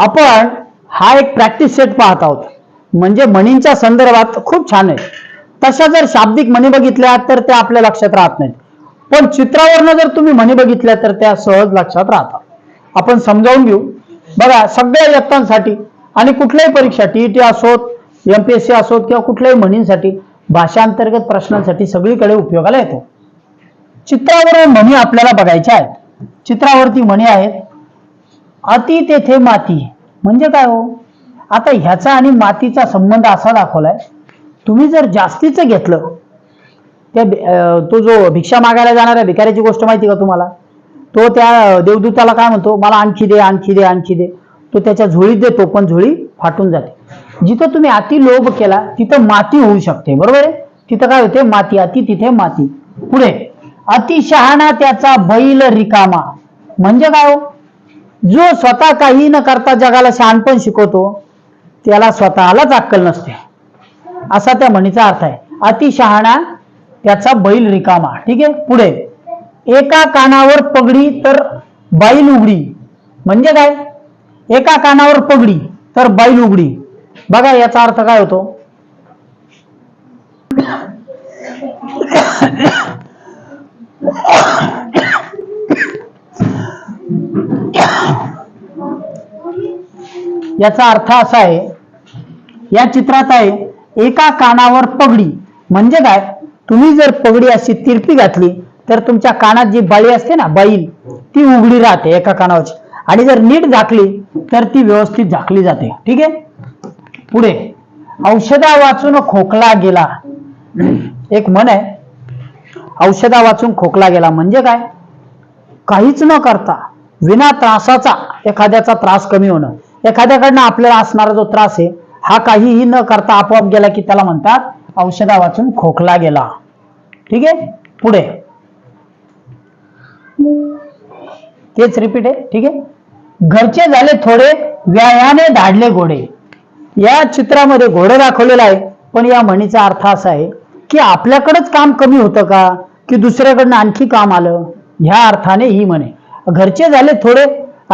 आपण हा एक प्रॅक्टिस सेट पाहत आहोत. म्हणजे म्हणींच्या संदर्भात खूप छान आहे. तशा जर शाब्दिक म्हणी बघितल्या तर त्या आपल्या लक्षात राहत नाहीत. पण चित्रावरनं जर तुम्ही म्हणी बघितल्या तर त्या सहज लक्षात राहतात. आपण समजावून घेऊ. बघा सगळ्या इयत्तांसाठी आणि कुठल्याही परीक्षा टीईटी असोत एमपीएससी असोत किंवा कुठल्याही म्हणींसाठी भाषांतर्गत प्रश्नांसाठी सगळीकडे उपयोगाला येतो. चित्रावर म्हणी आपल्याला बघायच्या आहेत. चित्रावरती म्हणी आहेत. अति तेथे माती. म्हणजे काय हो? आता ह्याचा आणि मातीचा संबंध असा दाखवलाय. तुम्ही जर जास्तीचं घेतलं त्या तो जो भिक्षा मागायला जाणाऱ्या भिकाऱ्याची गोष्ट माहिती का तुम्हाला? तो त्या देवदूताला काय म्हणतो? मला आणखी दे आणखी दे आणखी दे. तो त्याच्या झोळीत देतो पण झोळी फाटून जाते. जिथं तुम्ही अति लोभ केला तिथं माती होऊ शकते. बरोबर आहे? तिथं काय होते? माती अति तिथे माती. पुढे अति शहाणा त्याचा बैल रिकामा. म्हणजे काय हो? जो स्वतः काही न करता जगाला शहाणपण शिकवतो त्याला स्वतःलाच अक्कल नसते. असा त्या म्हणीचा अर्थ आहे. अति शहाणा त्याचा बैल रिकामा. ठीक आहे? पुढे. एका कानावर पगडी तर बैल उघडी. म्हणजे काय? एका कानावर पगडी तर बैल उघडी. बघा याचा अर्थ काय होतो? याचा अर्थ असा आहे या चित्रात आहे एका कानावर पगडी. म्हणजे काय? तुम्ही जर पगडी अशी तिरपी घातली तर तुमच्या कानात जी बाळी असते ना बैल ती उघडी राहते एका कानावरची. आणि जर नीट झाकली तर ती व्यवस्थित झाकली जाते. ठीक आहे? पुढे. औषधा वाचून खोकला गेला. एक म्हण आहे. औषधा वाचून खोकला गेला म्हणजे काय? काहीच न करता विना त्रासाचा एखाद्याचा त्रास कमी होणं. एखाद्याकडनं आपल्याला असणारा जो त्रास आहे हा काहीही न करता आपोआप गेला की त्याला म्हणतात औषधा वाचून खोकला गेला. ठीक आहे? पुढे. तेच रिपीट आहे. ठीक आहे? घरचे झाले थोडे व्यायाने धाडले घोडे या चित्रामध्ये घोडे दाखवलेला आहे पण या म्हणीचा अर्थ असा आहे की आपल्याकडेच काम कमी होतं का? की दुसऱ्याकडनं आणखी काम आलं? ह्या अर्थाने ही म्हणे. घरचे झाले थोडे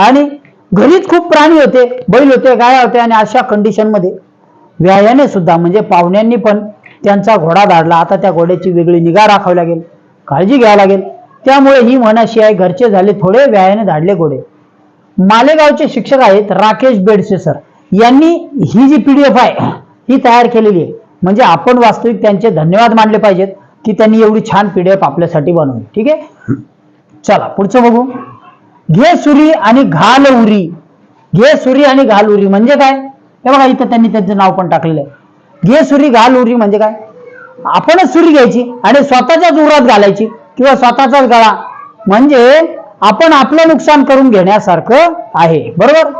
आणि घरीच खूप प्राणी होते बैल होते गाया होते आणि अशा कंडिशनमध्ये व्यायाने सुद्धा म्हणजे पाहुण्यांनी पण त्यांचा घोडा धाडला. आता त्या घोड्याची वेगळी निगा राखावी लागेल काळजी घ्यावी लागेल. त्यामुळे ही म्हण अशी आहे घरचे झाले थोडे व्यायाने धाडले घोडे. मालेगावचे शिक्षक आहेत राकेश बेडसे सर. यांनी ही जी पीडीएफ आहे ही तयार केलेली आहे. म्हणजे आपण वास्तविक त्यांचे धन्यवाद मानले पाहिजेत की त्यांनी एवढी छान पीडीएफ आपल्यासाठी बनवली. ठीक आहे? चला पुढचं बघू. घे सुरी आणि घाल उरी घे सुरी आणि घाल उरी म्हणजे काय? हे बघा इथं त्यांनी त्यांचं नाव पण टाकलेलं आहे. घे सुरी घाल उरी म्हणजे काय? आपणच सुरी घ्यायची आणि स्वतःच्याच उरात घालायची किंवा स्वतःचाच गळा. म्हणजे आपण आपलं नुकसान करून घेण्यासारखं आहे. बरोबर?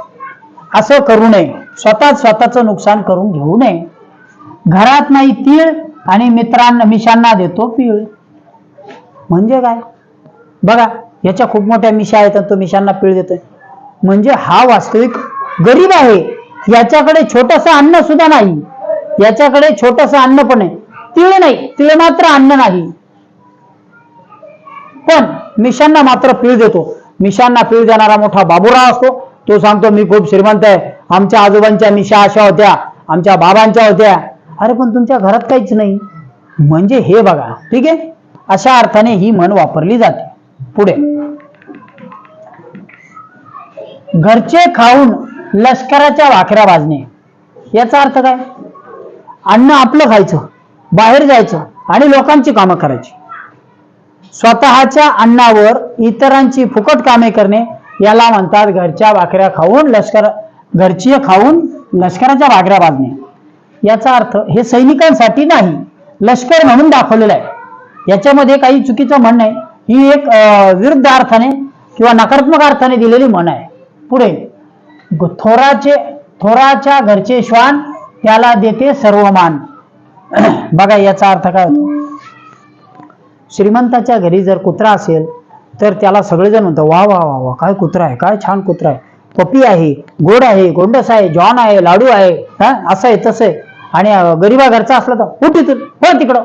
असं करू नये. स्वतः स्वतःचं नुकसान करून घेऊ नये. घरात नाही तीळ आणि मित्रांना मिशांना देतो पीळ. म्हणजे काय? बघा याच्या खूप मोठ्या मिशा आहेत आणि तो मिशांना पीळ देतोय. म्हणजे हा वास्तविक गरीब आहे. याच्याकडे छोटस अन्न सुद्धा नाही. याच्याकडे छोटस अन्न पण आहे. तिळ नाही. तिळ मात्र अन्न नाही. पण मिशांना मात्र पीळ देतो. मिशांना पीळ देणारा मोठा बाबुराव असतो. तो सांगतो मी खूप श्रीमंत आहे. आमच्या आजोबांच्या मिशा अशा होत्या. आमच्या बाबांच्या होत्या. अरे पण तुमच्या घरात काहीच नाही. म्हणजे हे बघा ठीक आहे? अशा अर्थाने ही म्हण वापरली जाते. पुढे. घरचे खाऊन लष्कराच्या वाखऱ्या भाजणे याचा अर्थ काय? अन्न आपलं खायचं बाहेर जायचं आणि लोकांची कामं करायची. स्वतःच्या अन्नावर इतरांची फुकट कामे करणे याला म्हणतात घरच्या भाकऱ्या खाऊन लष्कर घरची खाऊन लष्कराच्या भाकऱ्या बांधणे याचा अर्थ हे सैनिकांसाठी नाही लष्कर म्हणून दाखवलेलं आहे. याच्यामध्ये काही चुकीचं म्हणणं आहे. ही एक विरुद्ध अर्थाने किंवा नकारात्मक अर्थाने दिलेली म्हण आहे. पुढे थोराचे थोराच्या घरचे श्वान त्याला देते सर्वमान. बघा याचा अर्थ काय होतो? श्रीमंताच्या घरी जर कुत्रा असेल तर त्याला सगळेजण म्हणतात वा वा वा वा काय कुत्रा आहे काय छान कुत्रा आहे. पपी आहे गोड आहे गोंडस आहे जॉन आहे लाडू आहे हा असं आहे तसं आहे. आणि गरीबा गरिबा घरचा असला तर कुठे हो तिकडं.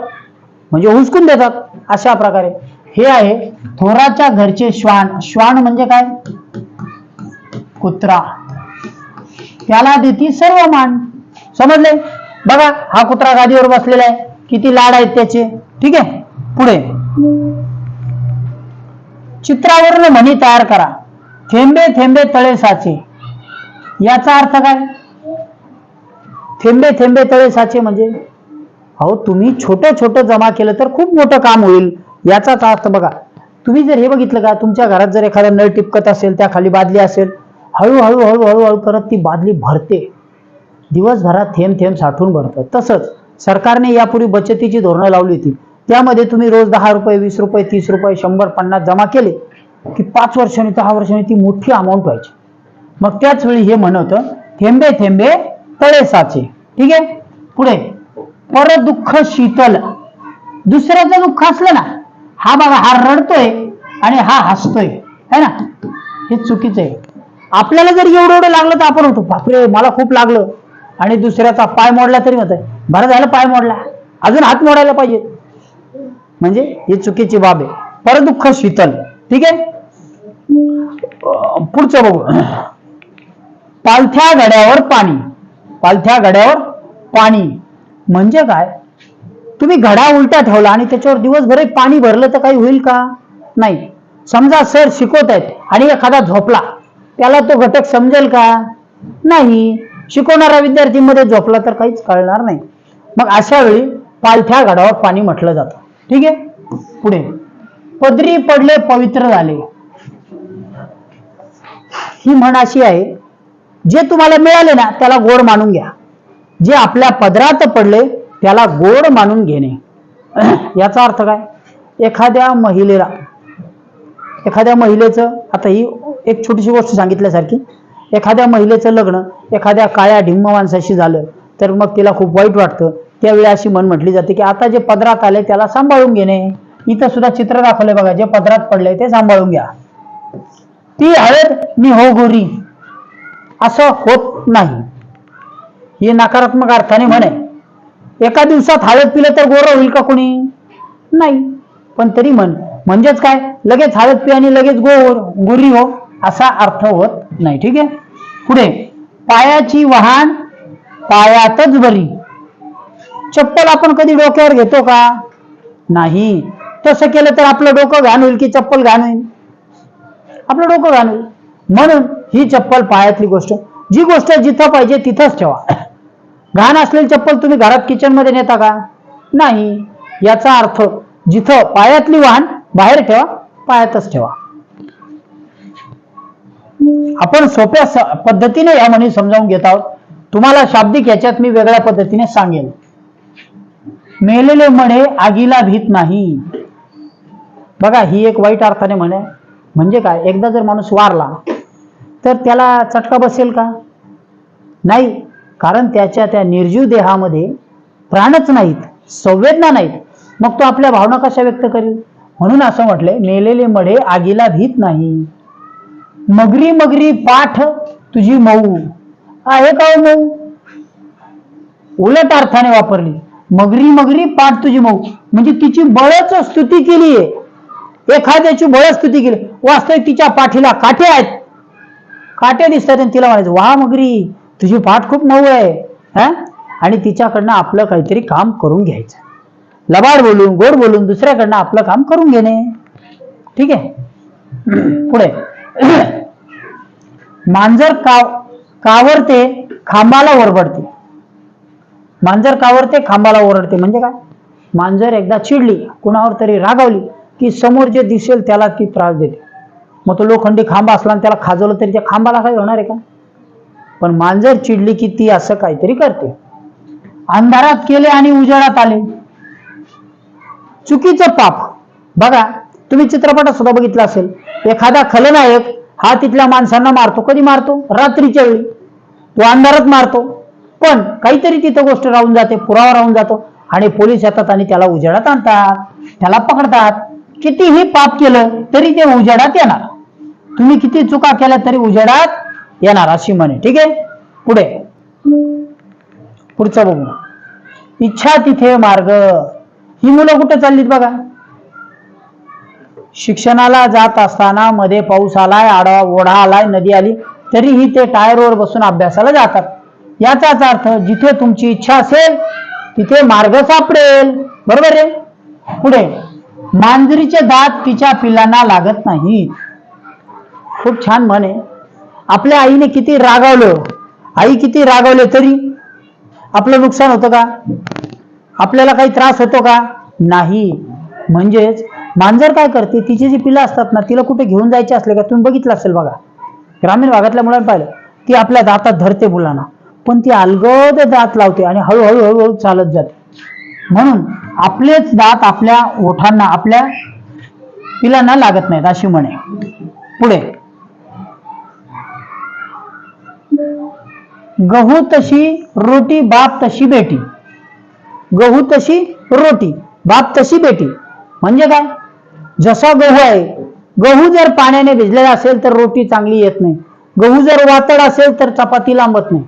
म्हणजे हुसकून देतात अशा प्रकारे. हे आहे थोराच्या घरचे श्वान. श्वान म्हणजे काय? कुत्रा. त्याला देती सर्व मान. समजले? बघा हा कुत्रा गादीवर बसलेला आहे. किती लाड आहेत त्याचे. ठीक आहे? पुढे. चित्रावरून म्हणी तयार करा. थेंबे थेंबे तळे साचे. याचा अर्थ काय? थेंबे थेंबे तळे साचे म्हणजे अहो तुम्ही छोटं छोटं जमा केलं तर खूप मोठं काम होईल. याचाच अर्थ बघा तुम्ही जर हे बघितलं का तुमच्या घरात जर एखादा नळ टिपकत असेल त्या खाली बादली असेल हळूहळू हळूहळू हळू करत ती बादली भरते. दिवसभरात थेंब थेंब साठवून भरतं. तसंच सरकारने यापूर्वी बचतीची धोरणं लावली होती. त्यामध्ये तुम्ही रोज दहा रुपये वीस रुपये तीस रुपये शंभर पन्नास जमा केले की पाच वर्षांनी दहा वर्षांनी ती मोठी अमाऊंट व्हायची. मग त्याच वेळी हे म्हणत थेंबे थेंबे तळे साचे. ठीक आहे? पुढे पर दुःख शीतल. दुसऱ्याचं दुःख असलं ना हा बघा हा रडतोय आणि हा हसतोय. है ना? हे चुकीचं आहे. आपल्याला जर एवढं एवढं लागलं तर आपण होतो बापरे मला खूप लागलं. आणि दुसऱ्याचा पाय मोडला तरी म्हणत बरं झालं पाय मोडला. अजून हात मोडायला पाहिजे. म्हणजे ही चुकीची बाब आहे. परदुःख शीतल. ठीक आहे? पुढचं बघू. पालथ्या गड्यावर पाणी. पालथ्या गड्यावर पाणी. म्हणजे काय? तुम्ही घडा उलटा ठेवला आणि त्याच्यावर दिवसभर पाणी भरलं तर काही होईल का? नाही. समजा सर शिकवत आहेत आणि एखादा झोपला त्याला तो घटक समजेल का? नाही. शिकवणारा विद्यार्थीमध्ये झोपला तर काहीच कळणार नाही. मग अशा वेळी पालथ्या गडावर पाणी म्हटलं जातं. ठीक आहे? पुढे. पदरी पडले पवित्र झाले. ही म्हण अशी आहे जे तुम्हाला मिळाले ना त्याला गोड मानून घ्या. जे आपल्या पदरात पडले त्याला गोड मानून घेणे. याचा अर्थ काय? एखाद्या महिलेला एखाद्या महिलेचं आता ही एक छोटीशी गोष्ट सांगितल्यासारखी एखाद्या महिलेचं लग्न एखाद्या काळ्या ढिम्म माणसाशी झालं तर मग तिला खूप वाईट वाटतं. त्यावेळी अशी मन म्हटली जाते की आता जे पदरात आले त्याला सांभाळून घेणे. इथं सुद्धा चित्र दाखवले बघा जे पदरात पडले ते सांभाळून घ्या. ती हळद मी हो गोरी असं होत नाही. हे नकारात्मक अर्थाने म्हणे. एका दिवसात हळद पिलं तर गोरं होईल का कोणी? नाही. पण तरी म्हण म्हणजेच काय? लगेच हळद पी आणि लगेच गो गोरी हो असा अर्थ होत नाही. ठीक आहे? पुढे. पायाची वाहन पायातच बरी चप्पल आपण कधी डोक्यावर घेतो का? नाही. तसं केलं तर आपलं डोकं घाण होईल की चप्पल घाण होईल? आपलं डोकं घाण होईल. म्हणून ही चप्पल पायातली गोष्ट. जी गोष्ट जिथं पाहिजे तिथंच ठेवा. घाण असलेली चप्पल तुम्ही घरात किचनमध्ये नेता का? नाही. याचा अर्थ जिथं पायातली वाहन बाहेर ठेवा पायातच ठेवा. आपण सोप्या पद्धतीने या म्हणी समजावून घेत आहोत. तुम्हाला शाब्दिक याच्यात मी वेगळ्या पद्धतीने सांगेन. मेलेले म्हणे आगीला भीत नाही. बघा ही एक वाईट अर्थाने म्हणे. म्हणजे काय? एकदा जर माणूस वारला तर त्याला चटका बसेल का? नाही. कारण त्याच्या त्या निर्जीव देहामध्ये प्राणच नाहीत संवेदना नाहीत. मग तो आपल्या भावना कशा व्यक्त करेल? म्हणून असं म्हटलंय मेलेले मढे आगीला भीत नाही. मगरी मगरी पाठ तुझी मऊ. आहे का हो मऊ? उलट अर्थाने वापरली. मगरी मगरी पाठ तुझी मऊ. म्हणजे तिची बळच स्तुती केली आहे एखाद्याची बळ स्तुती केली. वास्तविक तिच्या पाठीला काठे आहेत. काटे दिसतात आणि तिला म्हणायचं वा मगरी तुझी पाठ खूप मऊ आहे हा? आणि तिच्याकडनं आपलं काहीतरी काम करून घ्यायचं. लबाड बोलून गोड बोलून दुसऱ्याकडनं आपलं काम करून घेणे. ठीक आहे? पुढे. मांजर काव कावरते खांबाला ओरबडते. मांजर कावरते खांबाला ओरडते. म्हणजे काय? मांजर एकदा चिडली कुणावर तरी रागावली की समोर जे दिसेल त्याला ती त्रास देते. मग तो लोखंडी खांब असला आणि त्याला खाजवलं तरी त्या खांबाला काही होणार आहे का? पण मांजर चिडली की ती असं काहीतरी करते. अंधारात केले आणि उजेडात आले. चुकीचं पाप. बघा तुम्ही चित्रपटात सुद्धा बघितलं असेल. एखादा खलनायक हा तिथल्या माणसांना मारतो. कधी मारतो? रात्रीच्या वेळी. तो अंधारात मारतो. पण काहीतरी तिथं गोष्ट राहून जाते पुरावा राहून जातो आणि पोलीस येतात आणि त्याला उजेडात आणतात. त्याला पकडतात. कितीही पाप केलं तरी ते उजेडात येणार. तुम्ही किती चुका केल्या तरी उजेडात येणार अशी म्हणे. ठीक आहे? पुढे. पुढचं बघू. इच्छा तिथे मार्ग. ही मुलं कुठे चाललीत बघा? शिक्षणाला जात असताना मध्ये पाऊस आलाय आडा ओढा आलाय नदी आली तरीही ते टायरवर बसून अभ्यासाला जातात. याचाच अर्थ जिथे तुमची इच्छा असेल तिथे मार्ग सापडेल. बरोबर आहे? पुढे. मांजरीचे दात तिच्या पिल्लांना लागत नाही खूप छान म्हणे. आपल्या आईने किती रागावलं? आई किती रागावले तरी? आपलं नुकसान होतं का? आपल्याला काही त्रास होतो का? नाही. म्हणजेच मांजर काय करते? तिची जी पिलं असतात ना तिला कुठे घेऊन जायचे असले का? तुम्ही बघितलं असेल बघा. ग्रामीण भागातल्या मुलांना पाहिलं ती आपल्या दातात धरते मुलांना. पण ती अलगद दात लावते आणि हळूहळू हळूहळू चालत जाते. म्हणून आपलेच दात आपल्या ओठांना आपल्या पिलांना लागत नाहीत अशी म्हणे. पुढे. गहू तशी रोटी बाप तशी बेटी. गहू तशी रोटी बाप तशी बेटी. म्हणजे काय? जसा गहू आहे गहू जर पाण्याने भिजलेला असेल तर रोटी चांगली येत नाही. गहू जर वातड असेल तर चपाती लांबत नाही.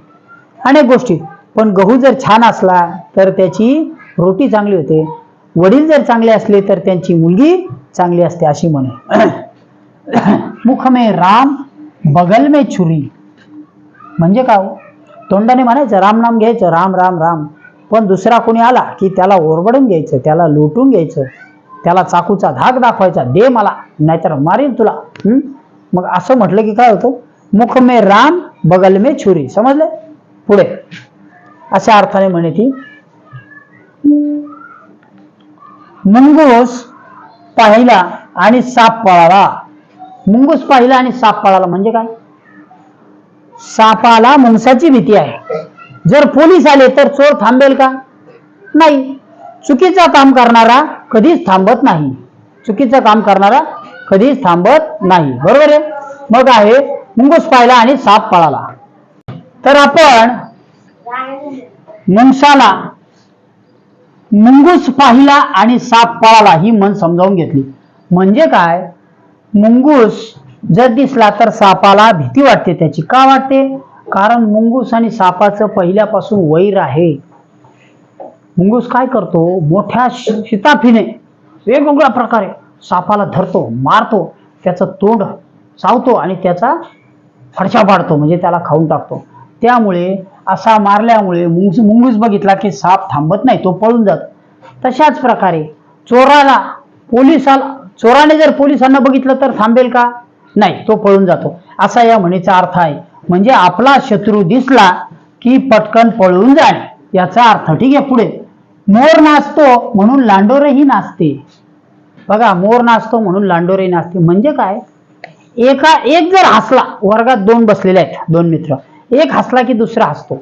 अनेक गोष्टी. पण गहू जर छान असला तर त्याची रोटी चांगली होते. वडील जर चांगले असले तर त्यांची मुलगी चांगली असते अशी म्हणे. मुख में राम बगल में छुरी. म्हणजे काय हो? तोंडाने म्हणायचं राम नाम घ्यायचं राम राम राम. पण दुसरा कोणी आला की त्याला ओरबडून घ्यायचं त्याला लुटून घ्यायचं त्याला चाकूचा धाक दाखवायचा दे मला नाहीतर मारीन तुला. मग असं म्हटलं की काय होतं? मुख मे राम बगल मे छुरी. समजले? पुढे. अशा अर्थाने म्हणे ती मुंगूस पाहिला आणि साप पळाला. मुंगूस पाहिला आणि साप पळाला म्हणजे काय? सापाला मुंगसाची भीती आहे. जर पोलीस आले तर चोर थांबेल का? नाही. चुकीचं काम करणारा कधीच थांबत नाही. चुकीचं काम करणारा कधीच थांबत नाही. बरोबर आहे? मग आहे मुंगूस पाहिला आणि साप पळाला. तर आपण मुंगसाला मुंगूस पाहिला आणि साप पळाला ही मन समजावून घेतली. म्हणजे काय? मुंगूस जर दिसला तर सापाला भीती वाटते त्याची का वाटते? कारण मुंगूस आणि सापाचं पहिल्यापासून वैर आहे. मुंगूस काय करतो? मोठ्या शिताफीने वेगवेगळ्या प्रकारे सापाला धरतो मारतो त्याचं तोंड चावतो आणि त्याचा फडशा पाडतो म्हणजे त्याला खाऊन टाकतो. त्यामुळे असा मारल्यामुळे मुंगूस मुंगूस बघितला की साप थांबत नाही तो पळून जातो. तशाच प्रकारे चोराला पोलिसाला चोराने जर पोलिसांना बघितलं तर थांबेल का? नाही तो पळून जातो. असा या म्हणीचा अर्थ आहे. म्हणजे आपला शत्रू दिसला की पटकन पळून जाणे याचा अर्थ ठीक आहे पुढे. मोर नाचतो म्हणून लांडोरही नाचते. बघा मोर नाचतो म्हणून लांडोरही नाचते. म्हणजे काय? एका एक जर हसला वर्गात दोन बसलेले आहेत दोन मित्र. एक हसला की दुसरा हसतो.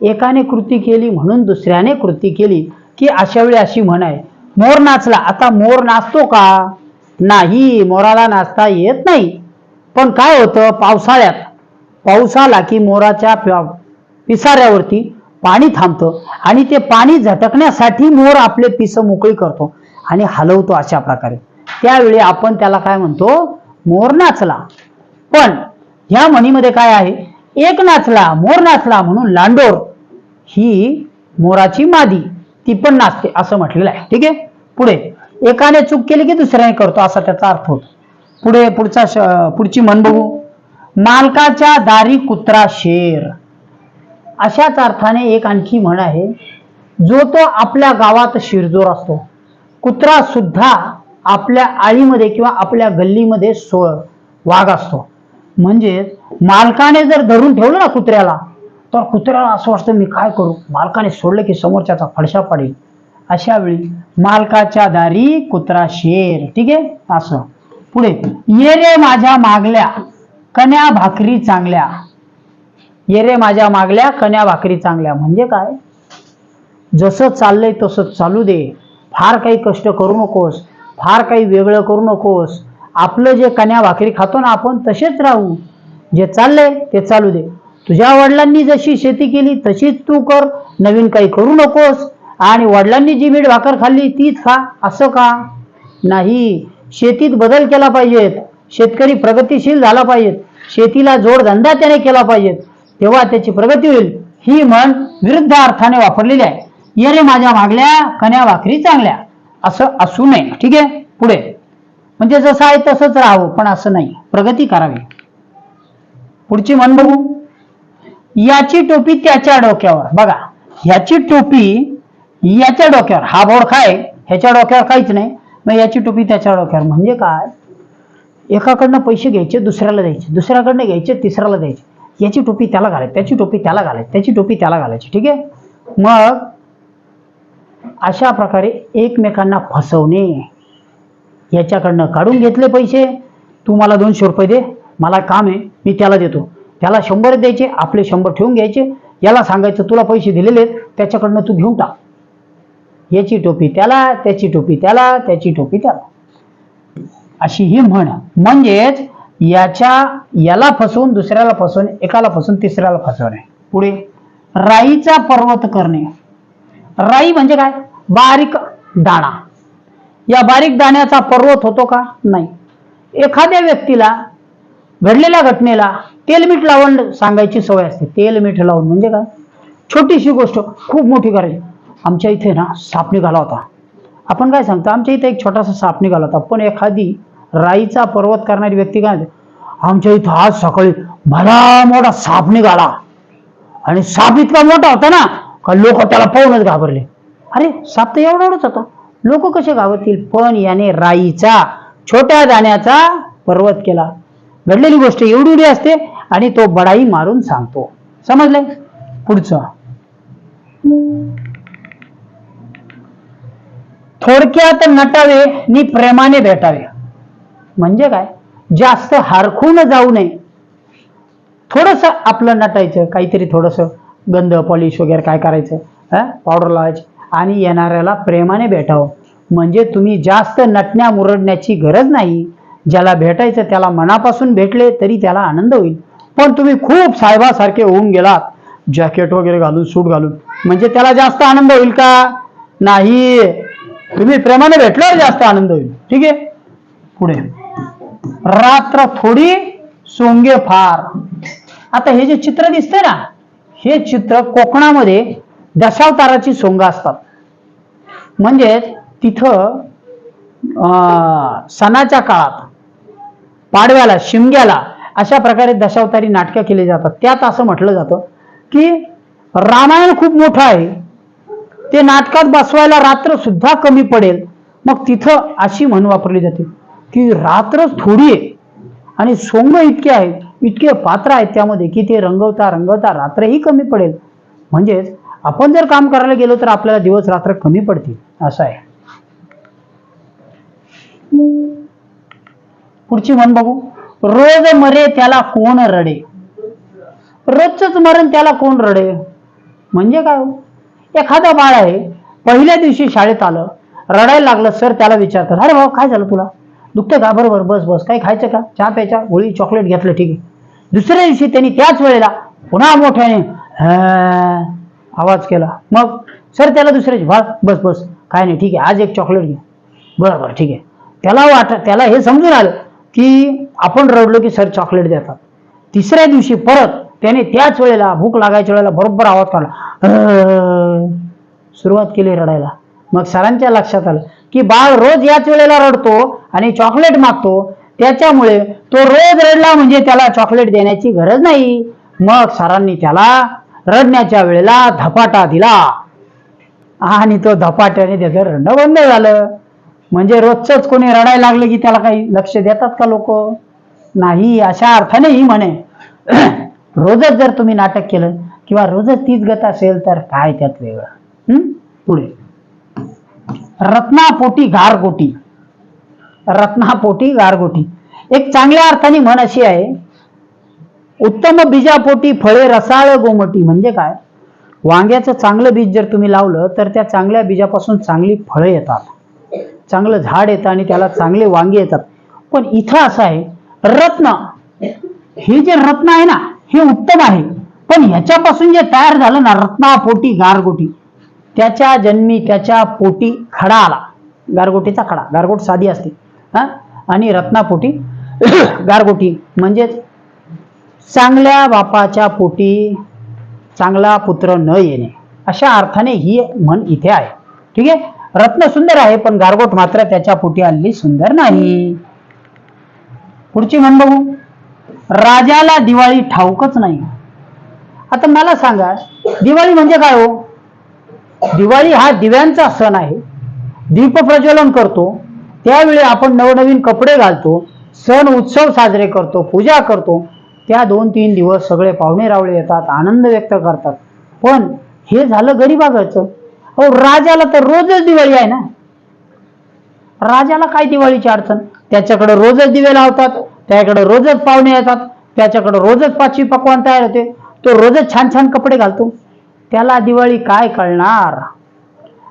एकाने कृती केली म्हणून दुसऱ्याने कृती केली की अशा वेळी अशी म्हण आहे मोर नाचला आता मोर नाचतो का? नाही मोराला नाचता येत नाही. पण काय होतं पावसाळ्यात पाऊस आला की मोराच्या पिसाऱ्यावरती पाणी थांबतं आणि ते पाणी झटकण्यासाठी मोर आपले पिस मोकळी करतो आणि हलवतो अशा प्रकारे. त्यावेळी आपण त्याला काय म्हणतो मोर नाचला. पण ह्या म्हणीमध्ये काय आहे एक नाचला मोर नाचला म्हणून लांडोर ही मोराची मादी ती पण नाचते असं म्हटलेलं आहे. ठीक आहे? पुढे. एकाने चूक केली की दुसऱ्याने करतो असा त्याचा अर्थ होतो. पुढे पुढचा पुढची म्हण बघू. मालकाच्या दारी कुत्रा शेर. अशाच अर्थाने एक आणखी म्हण आहे. जो तो आपल्या गावात शिरजोर असतो. कुत्रा सुद्धा आपल्या आळीमध्ये किंवा आपल्या गल्लीमध्ये सो वाघ असतो. म्हणजे मालकाने जर धरून ठेवलं ना कुत्र्याला तर कुत्र्याला असं वाटतं मी काय करू? मालकाने सोडलं की समोरच्याचा फडशा पडेल अशा वेळी मालकाच्या दारी कुत्रा शेर. ठीक आहे? असं. पुढे. ये रे माझ्या मागल्या कन्या भाकरी चांगल्या. ये रे माझ्या मागल्या कन्या भाकरी चांगल्या. म्हणजे काय? जसं चाललंय तसं चालू दे. फार काही कष्ट करू नकोस. फार काही वेगळं करू नकोस. आपलं जे कन्या भाकरी खातो ना आपण तसेच राहू. जे चाललंय ते चालू दे. तुझ्या वडिलांनी जशी शेती केली तशीच तू कर. नवीन काही करू नकोस. आणि वडिलांनी जी मीठ भाकर खाल्ली तीच खा. असं का? नाही. शेतीत बदल केला पाहिजेत. शेतकरी प्रगतीशील झाला पाहिजेत. शेतीला जोडधंदा त्याने केला पाहिजेत. तेव्हा त्याची प्रगती होईल. ही म्हण विरुद्ध अर्थाने वापरलेली आहे. ये रे माझ्या मागल्या कन्या भाकरी चांगल्या. असं असू नये. ठीक आहे? पुढे. म्हणजे जसं आहे तसंच राहावं पण असं नाही. प्रगती करावी. पुढची म्हण बघू. याची टोपी त्याच्या डोक्यावर. बघा. ह्याची टोपी याच्या डोक्यावर हा बोर्ड काय ह्याच्या डोक्यावर काहीच नाही. मग याची टोपी त्याच्या डोक्यावर. म्हणजे काय? एकाकडनं पैसे घ्यायचे दुसऱ्याला द्यायचे. दुसऱ्याकडनं घ्यायचे तिसऱ्याला द्यायचे. याची टोपी त्याला घालायची. त्याची टोपी त्याला घालायची. त्याची टोपी त्याला घालायची. ठीक आहे? मग अशा प्रकारे एकमेकांना फसवणे. याच्याकडनं काढून घेतले पैसे. तू मला दोनशे रुपये दे. मला काम आहे मी त्याला देतो. त्याला शंभर द्यायचे आपले शंभर ठेवून घ्यायचे. याला सांगायचं तुला पैसे दिलेले आहेत त्याच्याकडनं तू घेऊन टाक. याची टोपी त्याला त्याची टोपी त्याला त्याची टोपी त्याला. अशी ही म्हण. म्हणजेच याच्या याला फसवून दुसऱ्याला फसवून एकाला फसवून तिसऱ्याला फसवणे. पुढे. राईचा पर्वत करणे. राई म्हणजे काय? बारीक दाणा. या बारीक दाण्याचा पर्वत होतो का? नाही. एखाद्या व्यक्तीला घडलेल्या घटनेला तेल मीठ लावून सांगायची सवय असते. तेल मीठ लावून म्हणजे काय? छोटीशी गोष्ट खूप मोठी करायची. आमच्या इथे ना साप निघाला होता. आपण काय सांगतो आमच्या इथे एक छोटासा साप निघाला होता पण एखादी राईचा पर्वत करणारी व्यक्ती काय आमच्या इथं आज सकाळी भला मोठा साप निघाला. आणि साप इतका मोठा होता ना का लोक त्याला पाहूनच घाबरले. अरे साप तर एवढा एवढाच होता. लोक कसे घाबरतील? पण याने राईचा छोट्या दाण्याचा पर्वत केला. घडलेली गोष्ट एवढी एवढी असते आणि तो बडाई मारून सांगतो. समजले पुढचं. थोडक्यात नटावे नि प्रेमाने भेटावे. म्हणजे काय? जास्त हरखून जाऊ नये. थोडस आपलं नटायचं काहीतरी थोडस गंध पॉलिश वगैरे काय करायचं पावडर लावायची आणि येणाऱ्याला प्रेमाने भेटावं. म्हणजे तुम्ही जास्त नटण्या मुरडण्याची गरज नाही. ज्याला भेटायचं त्याला मनापासून भेटले तरी त्याला आनंद होईल. पण तुम्ही खूप साहेबासारखे होऊन गेलात जॅकेट वगैरे घालून सूट घालून. म्हणजे त्याला जास्त आनंद होईल का? नाही. तुम्ही प्रेमाने भेटल्यावर जास्त आनंद होईल. ठीक आहे? पुढे. रात्र थोडी सोंगे फार. आता हे जे चित्र दिसते ना हे चित्र कोकणामध्ये दशावताराची सोंग असतात. म्हणजे तिथं अं, सणाच्या काळात पाडव्याला शिमग्याला अशा प्रकारे दशावतारी नाटकं केली जातात. त्यात असं म्हटलं जातं की रामायण खूप मोठं आहे. ते नाटकात बसवायला रात्र सुद्धा कमी पडेल. मग तिथं अशी म्हण वापरली जाते की रात्र थोडी आहे. आणि सोंग इतके आहेत इतके पात्र आहेत त्यामध्ये की ते रंगवता रंगवता रात्रही कमी पडेल. म्हणजेच आपण जर काम करायला गेलो तर आपल्याला दिवस रात्र कमी पडतील असं आहे. पुढची म्हण बघू. रोज मरे त्याला कोण रडे? रोजच मरण त्याला कोण रडे? म्हणजे काय हो? एखादा बाळ आहे पहिल्या दिवशी शाळेत आलं रडायला लागलं सर त्याला विचारतात अरे भाऊ काय झालं तुला? दुखतं का? बरोबर बस बस काही खायचं का? चहा प्यायचा गोळी चॉकलेट घेतलं ठीक आहे. दुसऱ्या दिवशी त्यांनी त्याच वेळेला पुन्हा मोठ्याने आवाज केला. मग सर त्याला दुसऱ्या दिवशी, बस बस काय नाही ठीक आहे आज एक चॉकलेट घे. बरं बरं ठीक आहे. त्याला वाट त्याला हे समजून आलं की आपण रडलो की सर चॉकलेट देतात. तिसऱ्या दिवशी परत त्याने त्याच वेळेला भूक लागायच्या वेळेला बरोबर आवाज काढला. सुरुवात केली रडायला. मग सरांच्या लक्षात आलं की बाळ रोज याच वेळेला रडतो आणि चॉकलेट मागतो. त्याच्यामुळे तो रोज रडला म्हणजे त्याला चॉकलेट देण्याची गरज नाही. मग सरांनी त्याला रडण्याच्या वेळेला धपाटा दिला. आणि तो धपाट्याने त्याचं रडणं बंद झालं. म्हणजे रोजच कोणी रडायला लागलं की त्याला काही लक्ष देतात का लोक? नाही अशा अर्थाने ही म्हणे. रोजच जर तुम्ही नाटक केलं किंवा रोजच तीच गत असेल तर काय त्यात वेगळं? पुढे. रत्नापोटी गारगोटी. रत्नापोटी गारगोटी. एक चांगल्या अर्थाने म्हण अशी आहे उत्तम बीजापोटी फळे रसाळ गोमटी म्हणजे काय? वांग्याचं चांगलं बीज जर तुम्ही लावलं तर त्या चांगल्या बीजापासून चांगली फळं येतात. चांगलं झाड येतं आणि त्याला चांगले वांगे येतात. पण इथं असं आहे रत्न. हे जे रत्न आहे ना हे उत्तम आहे. पण ह्याच्यापासून जे तयार झालं ना रत्नापोटी गारगोटी त्याच्या जन्मी त्याच्या पोटी खडा आला. गारगोटीचा खडा गारगोट साधी असते. हा? आणि रत्नापोटी गारगोटी म्हणजेच चांगल्या बापाच्या पोटी चांगला पुत्र न येणे. अशा अर्थाने ही म्हण इथे आहे. ठीक आहे? रत्न सुंदर आहे पण गारगोट मात्र त्याच्या पोटी आलेली सुंदर नाही. पुढची म्हण बघू. राजाला दिवाळी ठाऊकच नाही. आता मला सांगा दिवाळी म्हणजे काय हो? दिवाळी हा दिव्यांचा सण आहे. दीप प्रज्वलन करतो. त्यावेळी आपण नवनवीन कपडे घालतो. सण उत्सव साजरे करतो पूजा करतो. त्या दोन तीन दिवस सगळे पाहुणे रावळे येतात आनंद व्यक्त करतात. पण हे झालं गरीबागचं अहो राजाला तर रोजच दिवाळी आहे ना. राजाला काय दिवाळीची अडचण? त्याच्याकडे रोजच दिवे लावतात त्याकडे रोजच पाहुणे येतात त्याच्याकडे रोजच पाचवी पकवान तयार होते. तो रोजच छान छान कपडे घालतो. त्याला दिवाळी काय कळणार?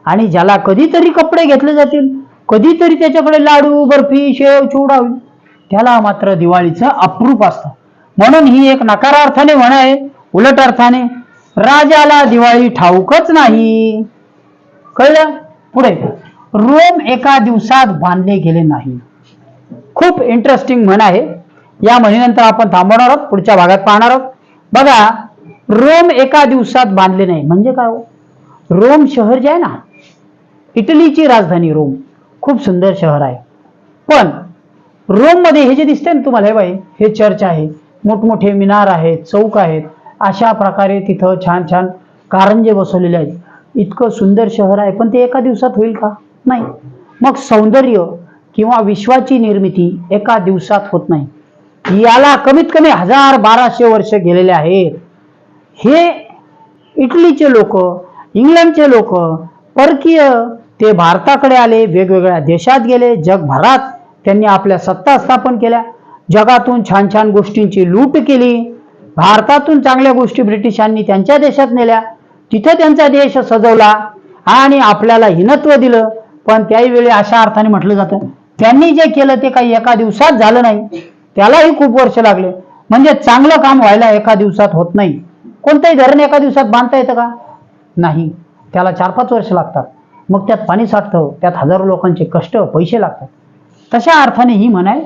आणि ज्याला कधीतरी कपडे घेतले जातील कधीतरी त्याच्याकडे लाडू बर्फी शेव चिवडा त्याला मात्र दिवाळीचं अप्रूप असतं. म्हणून ही एक नकारार्थाने म्हण आहे उलट अर्थाने राजाला दिवाळी ठाऊकच नाही. कळलं? पुढे. रोम एका दिवसात बांधले गेले नाही. खूप इंटरेस्टिंग म्हण आहे. या म्हणीनंतर आपण थांबवणार आहोत पुढच्या भागात पाहणार आहोत. बघा रोम एका दिवसात बांधले नाही. म्हणजे काय हो? रोम शहर जे आहे ना इटलीची राजधानी रोम. खूप सुंदर शहर आहे. पण रोममध्ये हे जे दिसते ना तुम्हाला हे बाई हे चर्च आहे. मोठमोठे मिनार आहेत चौक आहेत. अशा प्रकारे तिथं छान छान कारंजे बसवलेले आहेत. इतकं सुंदर शहर आहे. पण ते एका दिवसात होईल का? नाही. मग सौंदर्य किंवा विश्वाची निर्मिती एका दिवसात होत नाही. याला कमीत कमी हजार बाराशे वर्ष गेलेले आहेत. हे इटलीचे लोक इंग्लंडचे लोक परकीय ते भारताकडे आले वेगवेगळ्या देशात गेले जगभरात त्यांनी आपल्या सत्ता स्थापन केल्या. जगातून छान छान गोष्टींची लूट केली. भारतातून चांगल्या गोष्टी ब्रिटिशांनी त्यांच्या देशात नेल्या. तिथे त्यांचा देश सजवला आणि आपल्याला हिनत्व दिलं. पण त्याही वेळी अशा अर्थाने म्हटलं जातं त्यांनी जे केलं ते काही एका दिवसात झालं नाही. त्यालाही खूप वर्ष लागले. म्हणजे चांगलं काम व्हायला एका दिवसात होत नाही. कोणतंही धरण एका दिवसात बांधता येतं का? नाही. त्याला चार पाच वर्ष लागतात. मग त्यात पाणी साठतं त्यात हजारो लोकांचे कष्ट पैसे लागतात. तशा अर्थाने ही म्हणाय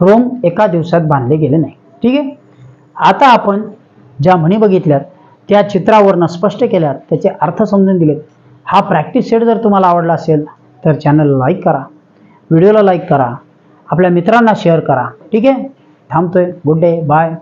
रोम एका दिवसात बांधले गेले नाही. ठीक आहे? आता आपण ज्या म्हणी बघितल्यात त्या चित्रावरनं स्पष्ट केल्यात त्याचे अर्थ समजून दिलेत. हा प्रॅक्टिस सेट जर तुम्हाला आवडला असेल तर चॅनलला लाईक करा. व्हिडिओला लाईक करा. आपल्या मित्रांना शेअर करा. ठीक आहे? थांबतोय. Good day bye